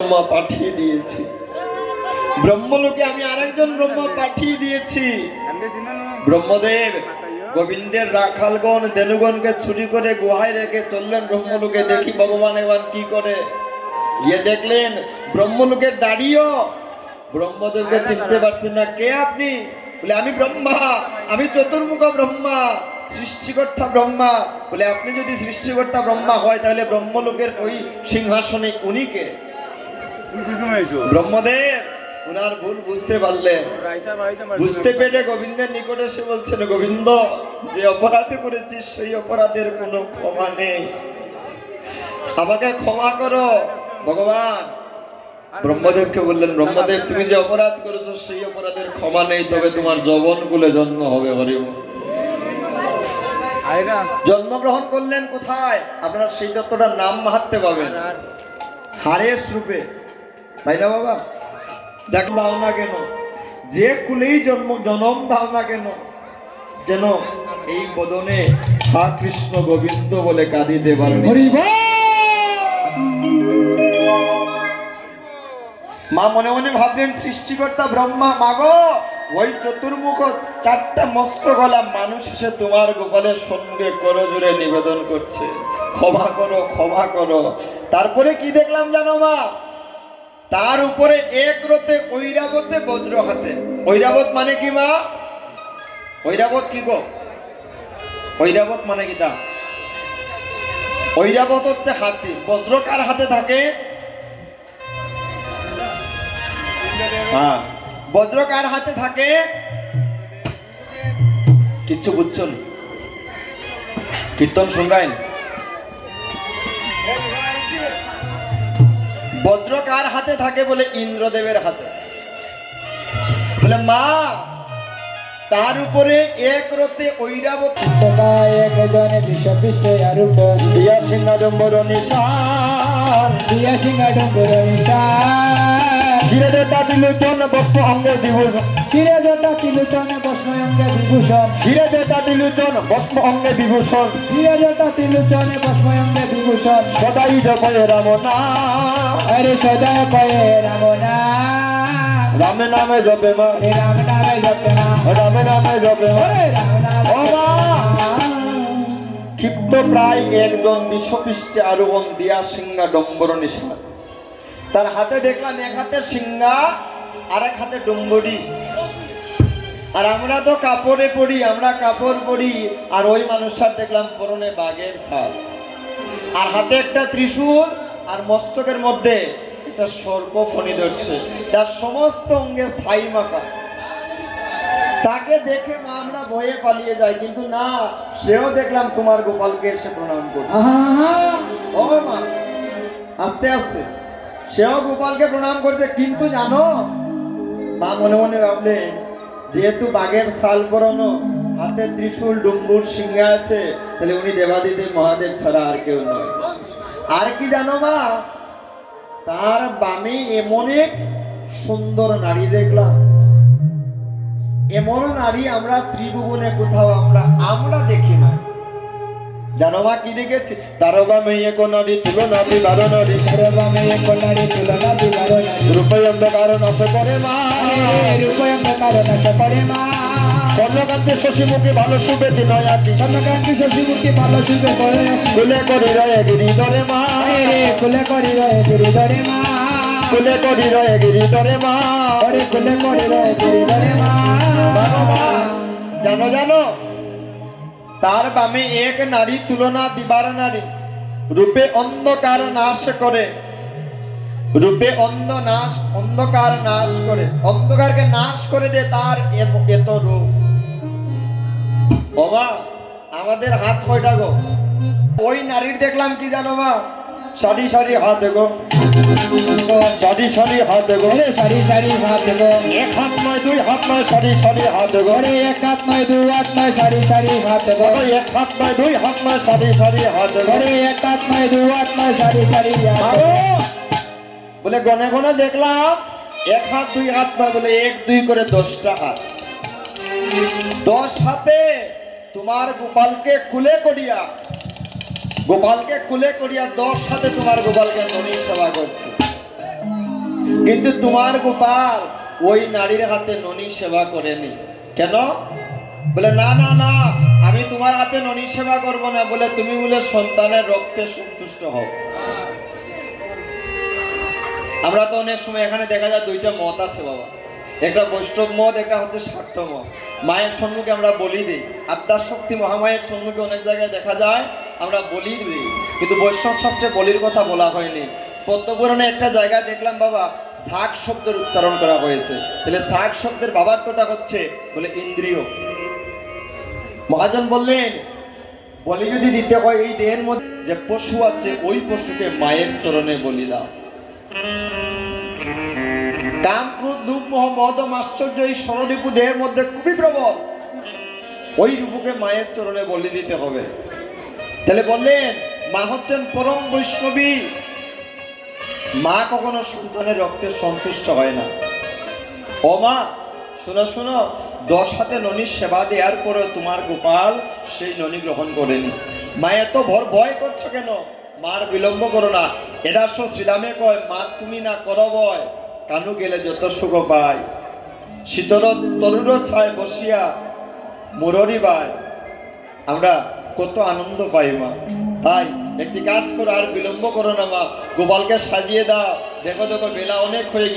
ব্রহ্মা পাঠিয়ে দিয়েছি। ব্রহ্মলোকে আমি আরেকজন ব্রহ্মা পাঠিয়ে দিয়েছি। ব্রহ্মদেব গোবিন্দের রাখালগণ দেনুগণকে চুরি করে গুহায় রেখে চললেন ব্রহ্মলোকে। দেখি ভগবান এবার কি করে? গিয়ে দেখলেন ব্রহ্মলোকের দাঁড়িয়েও ব্রহ্মদেবকে চিনতে পারছেন না কে আপনি? বলে আমি ব্রহ্মা আমি চতুর্মুখ ব্রহ্মা সৃষ্টিকর্তা ব্রহ্মা। বলে আপনি যদি সৃষ্টিকর্তা ব্রহ্মা হয় তাহলে ব্রহ্মলোকের ওই সিংহাসনে উনি কে? ব্রহ্মদেব উনার ভুল বুঝতে পারলেন বুঝতে পেরে গোবিন্দের নিকটে এসে বলছেন গোবিন্দ যে অপরাধ করেছিস সেই অপরাধের কোনো ক্ষমা নেই। আমাকে ক্ষমা করো ভগবান। ব্রহ্মদেবকে বললেন ব্রহ্মদেব তুমি যে অপরাধ করেছ সেই অপরাধের ক্ষমা নেই তবে তোমার যবন কুলে জন্ম হবে হরিব জন্মগ্রহণ করলেন কোথায়? আপনারা সেই তত্ত্বটার নাম মাহাত্মে পাবেন। হারেস রূপে। তাই না বাবা যাকে দাও না কেন? যে কুলেই জন্ম জনম দাও না কেন? যেন এই বদনে হা কৃষ্ণ গোবিন্দ বলে কাঁদিতে পারবে মা মনে মনে ভাবলেন সৃষ্টিকর্তা ব্রহ্মা মাগো ওই চতুর্মুখ চারটা মস্ত গলা মানুষ এসে তোমার গোপালের সঙ্গে করো জুড়ে নিবেদন করছে। ক্ষমা করো ক্ষমা করো। তারপরে কি দেখলাম জানো মা? তার উপরে এক রতে ঐরাবতে বজ্র হাতে। ঐরাবত মানে কি মা? ঐরাবত কি গো? ঐরাবত মানে কি তা? ঐরাবত হচ্ছে হাতি। বজ্র কার হাতে থাকে? হ্যাঁ। বজ্র কার হাতে থাকে? কিচ্ছু বুঝছ না। কীর্তন শুনবেন বজ্র কার হাতে থাকে বলে ইন্দ্রদেবের হাতে। বলে মা তার উপরে এক রতে ঐরাবত একজনে বিশ্বপৃষ্ঠ আরূপ দিয়া সিংহাডম্বর নিশান। দিয়া সিংহ ডম্বর ধীরে দেতা বক্ষ অঙ্গে বিভূষণ। চিরে দতা তিলোচন বস্ময়ঙ্গে বিভূষণ। ধীরে দেতা বক্ষ অঙ্গে বিভূষণ। চিরে দতা তিলোচনে বস্ময়ঙ্গে বিভূষণ। সদাই জপয়ে রাম নাম হরে সদয় কয়ে রাম নাম রামে নামে জপে মা। রাম নামে জপে নাম রামে নামে জপে মা। ও মা! ক্ষিপ্ত প্রায় একজন বিশ্বপৃষ্ঠে আরোহণ দিয়া সিংহা ডম্বর নিশান। তার হাতে দেখলাম এক হাতে সিংহা আর এক হাতে ডম্বরি আর আমরা তো কাপড়ে পরি আমরা কাপড় পরি আর ওই মানুষটার দেখলাম পরনে বাঘের ছাল আর হাতে একটা ত্রিশূল আর মস্তকের মধ্যে একটা সর্প ফণি ধরছে। তার সমস্ত অঙ্গে ছাই মাখা। তাকে দেখে মা আমরা ভয়ে পালিয়ে যাই কিন্তু না সেও দেখলাম তোমার গোপালকে এসে প্রণাম করছে। আহা। ও মা আস্তে আস্তে। সেও গোপালকে প্রণাম করছে, কিন্তু জানো? মা মনে মনে ভাবলে, যেহেতু বাঘের সাল পরানো, হাতে ত্রিশূল, ডুম্বুর সিংহে আছে, তাহলে উনি দেবাদিদেব মহাদেব ছাড়া আর কেউ নয়। আর কি জানো মা? তার বামে এমন এক সুন্দর নারী দেখলাম। এমন নারী আমরা ত্রিভুবনে কোথাও আমরা আমরা দেখি না জানো মা কি দেখেছি তারো বামে এক নারী তুলনা বিবারো নারী সর্বমে কল্যাণী তুলনা বিবারণ রূপে অন্ধকার নাশ করে মা। রূপয়ঙ্গ কারণ করে মা। চন্দ্রকান্তে শশীমুখী ভালো শুভেছি নয়াতি চন্দ্রকান্তি শশীমুখী ভালো শিবে করে কুলে করি রয়ে গিরি ধরে মা। কুলে করি রয়ে গিরি ধরে মা। কুলে করি রয়ে গিরি ধরে মা। কুলে করি রয়ে গিরি ধরে মা। বামে এক নারী তুলনা দিবার নারী। রূপে অন্ধকার নাশ করে। রূপে অন্ধ নাশ, অন্ধকার নাশ করে। অন্ধকারকে নাশ করে দে তার এত রূপ। ওমা, আমাদের হাত কয়টা গো? ওই নারীর দেখলাম কি জানো মা? সারি সারি হাত গো। সারি সারি হাত গো ওরে সারি সারি হাত গো এক হাত নয় দুই হাত নয় সারি সারি হাত গো ওরে এক হাত নয় দু হাত নয় সারি সারি হাত গো ওরে এক হাত নয় দুই হাত নয় সারি সারি হাত গো ওরে এক হাত নয় দু হাত নয় সারি সারি হাত বলে গনে গনে দেখলাম এক হাত দুই হাত নয় বলে এক দুই করে দশটা হাত। দশ হাতে তোমার গোপালকে কুলে করিয়া গোপালকে কুলে করিয়া দশ হাতে তোমার গোপালকে ননী সেবা করছে। কিন্তু তোমার গোপাল ওই নারীর হাতে ননি সেবা করেনি। কেন? বলে, না না না, আমি তোমার হাতে ননি সেবা করব না। বলে, তুমি বলে সন্তানের রক্তে সন্তুষ্ট হও। আমরা তো অনেক সময় এখানে দেখা যায় দুইটা মত আছে বাবা। একটা বৈষ্ণব মত, একটা হচ্ছে স্বার্থ মত। মায়ের সম্মুখে আমরা বলি দিই। আত্মার শক্তি মহামায়ের সম্মুখে অনেক জায়গায় দেখা যায় আমরা বলি দিই কিন্তু বৈষ্ণব শাস্ত্রে বলির কথা বলা হয়নি। পদ্মপুরাণে একটা জায়গায় দেখলাম বাবা, শাক শব্দের উচ্চারণ করা হয়েছে। তাহলে শাক শব্দের বাবার্থটা হচ্ছে বলে ইন্দ্রিয়। মহাজন বললেন, বলি যদি দিতে হয় এই দেহের মধ্যে, যে পশু আছে, ওই পশুকে মায়ের চরণে বলি দাও। কাম ক্রোধ লোভ মোহ মদম আশ্চর্য এই ষড়রিপু দেহের মধ্যে খুবই প্রবল। ওই রূপকে মায়ের চরণে বলি দিতে হবে। তাহলে বললেন, মা হচ্ছেন পরম বৈষ্ণবী। মা কখনো সন্তানের রক্তে সন্তুষ্ট হয় না। ও মা, শোনো শোনো, দশ হাতে ননির সেবা দেওয়ার পরেও তোমার গোপাল সেই ননি গ্রহণ করেনি। মা, এত ভর ভয় করছ কেন? মার বিলম্ব করো না। এটা সো শ্রীরামে কয়, মা, তুমি না করো বয় কানু গেলে যত সুখ পায়। শীতল তরুর ছায় বসিয়া মুররি বায়। আমরা কত আনন্দ পাই মা। তাই একটি কাজ করো আর বিলম্ব করো না মা। গোপালকে সাজিয়ে দাও। দেখো দেখো বেলা অনেক হয়ে গিয়ে